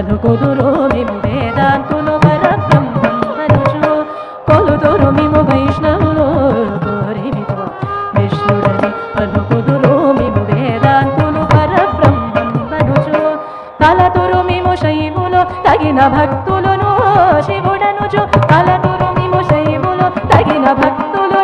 అనుకుదురు మేము వేదాంతులు పరబ్రహ్మనుచు కొలుదురు మేము వైష్ణవులు కోరిమితో విష్ణుడని అనుకుదురు మేము వేదాంతులు పరబ్రహ్మనుచు కలదురు మేము శైవులు తగిన భక్తులను శివుడనుచు కలదురు మేము శైవులు తగిన భక్తులు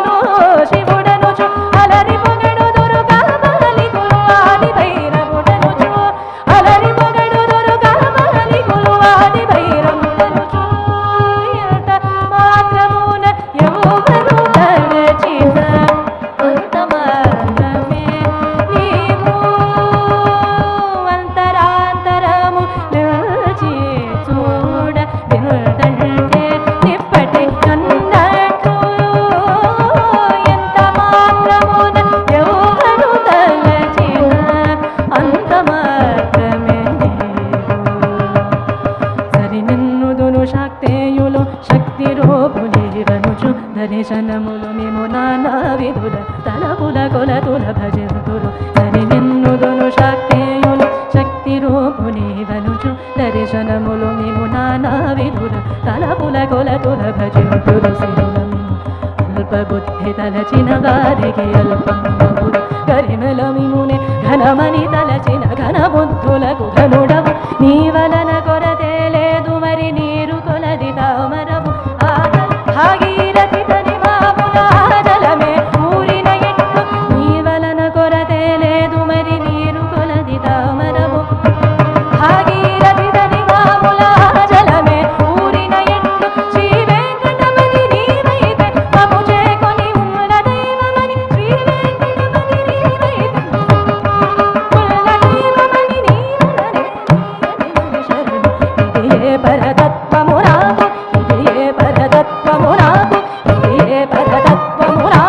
పేయులు శక్తి శక్తి రూపునివనుచు దర్శనములు మేము నానా విధుల తలపుల కొలతుల భజంతులు దరి నిన్నుదును శక్తేయులు శక్తి రూపునివనుచు దర్శనములు మేము నానా విధుల తలపుల కొలతుల భజంతులు శిరులము అల్ప బుద్ధి తలచిన వారికి అల్పంబుడు గరిమల మిమునే ఘనమని తలచిన ఘన బుద్ధులకు ఘనుడవు. నీ